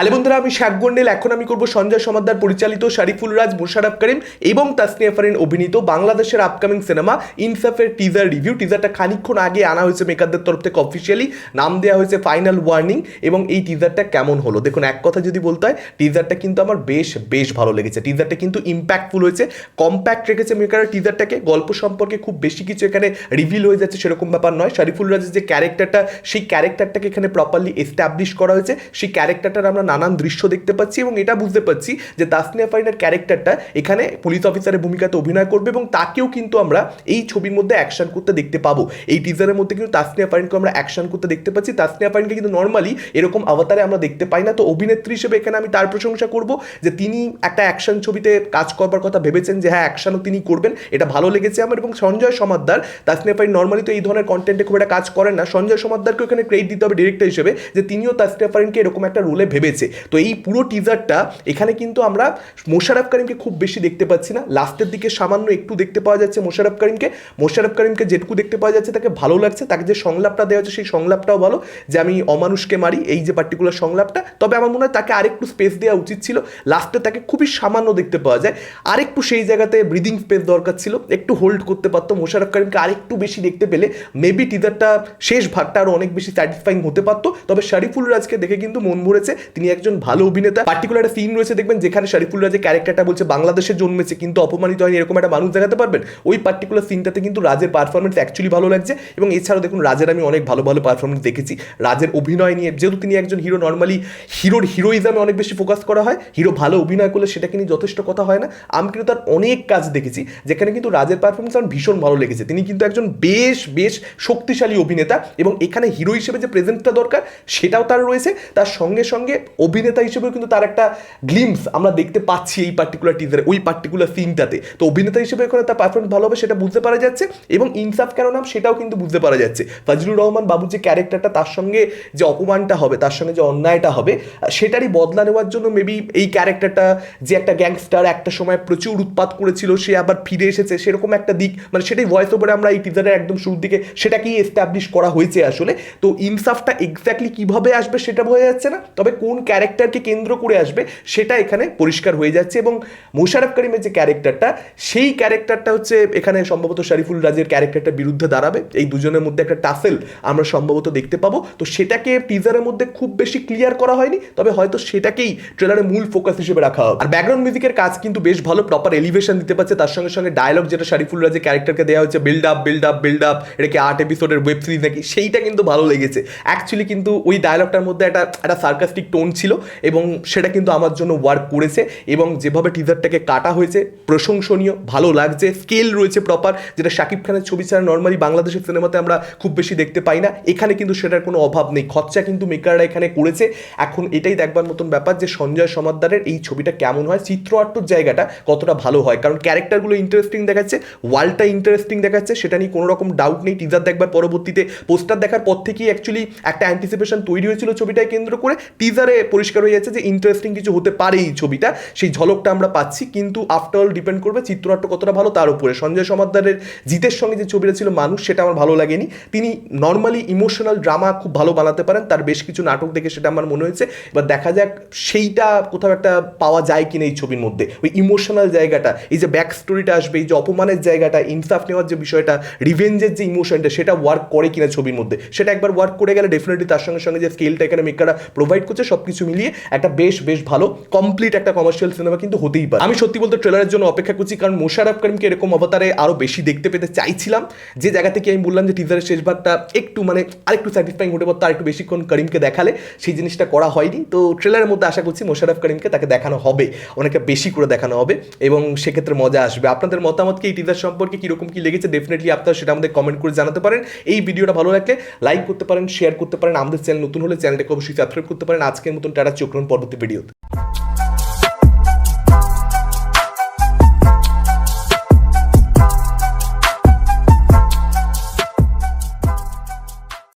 Hello বন্ধুরা, আমি শাক গন্ডেল। এখন আমি করব সঞ্জয় সমাদ্দার, পরিচালিত শারিফুল রাজ মোশারফ করিম এবং তাসনিয়া ফারিন অভিনীত বাংলাদেশের আপকামিং সিনেমা ইনসাফের টিজার রিভিউ টিজারটা খানিক্ষণ আগে আনা হয়েছে মেকারদের তরফ থেকে অফিসিয়ালি নাম দেওয়া হয়েছে ফাইনাল ওয়ার্নিং এবং এই টিজারটা কেমন হলো? দেখুন, এক কথা যদি বলতে হয় টিজারটা কিন্তু আমার বেশ বেশ ভালো লেগেছে। টিজারটা কিন্তু ইম্প্যাক্টফুল হয়েছে। কম্প্যাক্ট রেখেছে মেকারের টিজারটাকে গল্প সম্পর্কে খুব বেশি কিছু এখানে রিভিল হয়ে যাচ্ছে সেরকম ব্যাপার নয়। শারিফুল রাজের যে ক্যারেক্টারটা সেই ক্যারেক্টারটাকে এখানে প্রপারলি এস্টাবলিশ করা হয়েছে। সেই ক্যারেক্টারটার আমরা নানান দৃশ্য দেখতে পাচ্ছি এবং এটা বুঝতে পারছি যে তাসনিয়া ফারিনের ক্যারেক্টারটা এখানে পুলিশ অফিসারের ভূমিকাতে অভিনয় করবে এবং তাকেও কিন্তু আমরা এই ছবির মধ্যে অ্যাকশন করতে দেখতে পাবো। এই টিজারের মধ্যে কিন্তু তাসনিয়া ফারিনকে আমরা অ্যাকশন করতে দেখতে পাচ্ছি। তাসনিয়া ফারিনকে কিন্তু নর্মালি এরকম অবতারে আমরা দেখতে পাই না। তো অভিনেত্রী হিসেবে এখানে আমি তার প্রশংসা করব যে তিনি একটা অ্যাকশন ছবিতে কাজ করবার কথা ভেবেছেন যে হ্যাঁ অ্যাকশনও তিনি করবেন। এটা ভালো লেগেছে আমার এবং সঞ্জয় সমাদ্দার, তাসনিয়া ফারিন নর্মালি তো এই ধরনের কন্টেন্টে খুব একটা কাজ করেন না। সঞ্জয় সমাদ্দারকে এখানে ক্রেডিট দিতে হবে ডিরেক্টর হিসেবে যে তিনিও তাসনিয়া ফারিনকে এরকম একটা রোলে ভেবেছে তো এই পুরো টিজারটা এখানে কিন্তু আমরা মোশারফ করিমকে খুব বেশি দেখতে পাচ্ছি না। লাস্টের দিকে সামান্য একটু দেখতে পাওয়া যাচ্ছে মোশারফ করিমকে। মোশারফ করিমকে যেটুকু দেখতে পাওয়া যাচ্ছে তাকে ভালো লাগছে। তাকে যে সংলাপটা দেওয়া হচ্ছে সেই সংলাপটাও ভালো যে আমি অমানুষকে মারি, এই যে পার্টিকুলার সংলাপটা। তবে আমার মনে হয় তাকে আরেকটু স্পেস দেওয়া উচিত ছিল। লাস্টে তাকে খুবই সামান্য দেখতে পাওয়া যায়। আরেকটু সেই জায়গাতে ব্রিদিং স্পেস দরকার ছিল। একটু হোল্ড করতে পারতো। মোশারফ করিমকে আরেকটু বেশি দেখতে পেলে মেবি টিজারটা শেষ ভাগটা আরও অনেক বেশি স্যাটিসফাইং হতে পারতো। তবে শরীফুল রাজকে দেখে কিন্তু মন ভরেছে। তিনি একজন ভালো অভিনেতা। পার্টিকুলার একটা সিন রয়েছে, দেখবেন, যেখানে শরীফুল রাজের ক্যারেক্টারটা বলছে বাংলাদেশে জন্মেছে, কিন্তু অপমানিত হয়নি, এরকম একটা মানুষ দেখাতে পারবেন? ওই পার্টিকুলার সিনটাতে কিন্তু রাজের পারফরমেন্স অ্যাকচুয়ালি ভালো লাগছে এবং এছাড়াও দেখুন রাজের আমি অনেক ভালো ভালো পারফরমেন্স দেখেছি। রাজের অভিনয় নিয়ে, যেহেতু তিনি একজন হিরো নর্মালি হিরোর হিরোইজমে অনেক বেশি ফোকাস করা হয় হিরো ভালো অভিনয় করলে সেটাকে নিয়ে যথেষ্ট কথা হয় না। আমি কিন্তু তার অনেক কাজ দেখেছি, যেখানে কিন্তু রাজের পারফরমেন্স আমার ভীষণ ভালো লেগেছে। তিনি কিন্তু একজন বেশ বেশ শক্তিশালী অভিনেতা এবং এখানে হিরো হিসেবে যে প্রেজেন্টটা দরকার, সেটাও তার রয়েছে। তার সঙ্গে সঙ্গে অভিনেতা হিসেবেও কিন্তু তার একটা গ্লিমস আমরা দেখতে পাচ্ছি এই পার্টিকুলার টিজারে ওই পার্টিকুলার সিনটাতে তো অভিনেতা হিসেবে এখানে তার পারফরমেন্স ভালো হবে সেটা বুঝতে পারা যাচ্ছে এবং ইনসাফ কেন নাম সেটাও কিন্তু বুঝতে পারা যাচ্ছে। ফজলুর রহমান বাবুর যে ক্যারেক্টারটা তার সঙ্গে যে অপমানটা হবে, তার সঙ্গে যে অন্যায়টা হবে, সেটারই বদলা নেওয়ার জন্য মেবি এই ক্যারেক্টারটা যে একটা গ্যাংস্টার একটা সময় প্রচুর উৎপাত করেছিল, সে আবার ফিরে এসেছে, সেরকম একটা দিক মানে সেটাই ভয়েস ওভারে আমরা এই টিজারের একদম শুরুর দিকে সেটাকেই এস্টাবলিশ করা হয়েছে আসলে। তো ইনসাফটা এক্স্যাক্টলি কীভাবে আসবে সেটা বোঝা যাচ্ছে না, তবে কোন ক্যারেক্টারকে কেন্দ্র করে আসবে, সেটা এখানে পরিষ্কার হয়ে যাচ্ছে এবং মোশারফ করিমের যে ক্যারেক্টারটা সেই ক্যারেক্টারটা হচ্ছে এখানে সম্ভবত শরীফুল রাজের ক্যারেক্টারটা বিরুদ্ধে দাঁড়াবে। এই দুজনের মধ্যে একটা টাসেল আমরা সম্ভবত দেখতে পাবো। তো সেটাকে টিজারের মধ্যে খুব বেশি ক্লিয়ার করা হয়নি, তবে হয়তো সেটাকেই ট্রেলারের মূল ফোকাস হিসেবে রাখা হবে। আর ব্যাকগ্রাউন্ড মিউজিকের কাজ কিন্তু বেশ ভালো প্রপার এলিভেশন দিতে পারছে। তার সঙ্গে সঙ্গে ডায়লগ যেটা শরীফুল রাজের ক্যারেক্টারকে দেওয়া হচ্ছে build up build up build up এটাকে আট এপিসোডের ওয়েব সিরিজ নাকি? সেইটা কিন্তু ভালো লেগেছে। অ্যাকচুয়ালি কিন্তু ওই ডায়লগটার মধ্যে একটা একটা সার্কাস্টিক টোন ছিল এবং সেটা কিন্তু আমার জন্য ওয়ার্ক করেছে এবং যেভাবে টিজারটাকে কাটা হয়েছে, প্রশংসনীয়, ভালো লাগছে স্কেল রয়েছে প্রপার যেটা শাকিব খানের ছবি ছাড়া নর্মালি বাংলাদেশের সিনেমাতে আমরা খুব বেশি দেখতে পাই না। এখানে কিন্তু সেটার কোনো অভাব নেই। খরচা কিন্তু মেকাররা এখানে করেছে। এখন এটাই দেখবার মতন ব্যাপার যে সঞ্জয় সমাদ্দারের এই ছবিটা কেমন হয় চিত্রআট্টর জায়গাটা কতটা ভালো হয়। কারণ ক্যারেক্টারগুলো ইন্টারেস্টিং দেখাচ্ছে ওয়ার্ল্ডটা ইন্টারেস্টিং দেখাচ্ছে, সেটা নিয়ে কোনো রকম ডাউট নেই। টিজার দেখবার পরবর্তীতে পোস্টার দেখার পর থেকেই অ্যাকচুয়ালি একটা অ্যান্টিসিপেশন তৈরি হয়েছিল ছবিটাকে কেন্দ্র করে। টিজারে পরিষ্কার হয়ে যাচ্ছে যে ইন্টারেস্টিং কিছু হতে পারে এই ছবিটা। সেই ঝলকটা আমরা পাচ্ছি, কিন্তু আফটার অল ডিপেন্ড করবে চিত্রনাট্য কতটা ভালো তার উপরে। সঞ্জয় সমাদ্দারের জিতের সঙ্গে যে ছবিটা ছিল মানুষ, সেটা আমার ভালো লাগেনি। তিনি নর্মালি ইমোশনাল ড্রামা খুব ভালো বানাতে পারেন, তার বেশ কিছু নাটক দেখে সেটা আমার মনে হয়েছে। এবার দেখা যাক সেইটা কোথাও একটা পাওয়া যায় কিনা এই ছবির মধ্যে। ওই ইমোশনাল জায়গাটা, এই যে ব্যাক স্টোরিটা আসবে, এই যে অপমানের জায়গাটা ইনসাফ নেওয়ার যে বিষয়টা রিভেঞ্জের যে ইমোশনটা সেটা ওয়ার্ক করে কিনা ছবির মধ্যে। সেটা একবার ওয়ার্ক করে গেলে ডেফিনেটলি তার সঙ্গে সঙ্গে যে স্কেলটা এখানে মেকাররা প্রোভাইড করছে সব কিছু মিলিয়ে একটা বেশ বেশ ভালো কমপ্লিট একটা কমার্শিয়াল সিনেমা কিন্তু হতেই পারে। আমি সত্যি বলতে ট্রেলারের জন্য অপেক্ষা করছি, কারণ মোশারফ করিমকে এরকম অবতারে আরও বেশি দেখতে পেতে চাইছিলাম। যে জায়গা থেকে আমি বললাম যে টিজারের শেষ ভাগটা একটু মানে আরেকটু স্যাটিসফাইং হতে পারতো, আরেকটু বেশিক্ষণ করিমকে দেখালে, সেই জিনিসটা করা হয়নি। তো ট্রেলারের মধ্যে আশা করছি মোশারফ করিমকে তাকে দেখানো হবে, অনেকটা বেশি করে দেখানো হবে, এবং সেক্ষেত্রে মজা আসবে। আপনাদের মতামত কি এই টিজার সম্পর্কে কীরকম কী লেগেছে? ডেফিনেটলি আপনারা সেটা আমাদের কমেন্ট করে জানাতে পারেন। এই ভিডিওটা ভালো লাগলে লাইক করতে পারেন শেয়ার করতে পারেন। আমাদের চ্যানেল নতুন হলে চ্যানেলটাকে অবশ্যই সাবস্ক্রাইব করতে পারেন। আজকের মতন টাটা চক্রণ পরবর্তী ভিডিওতে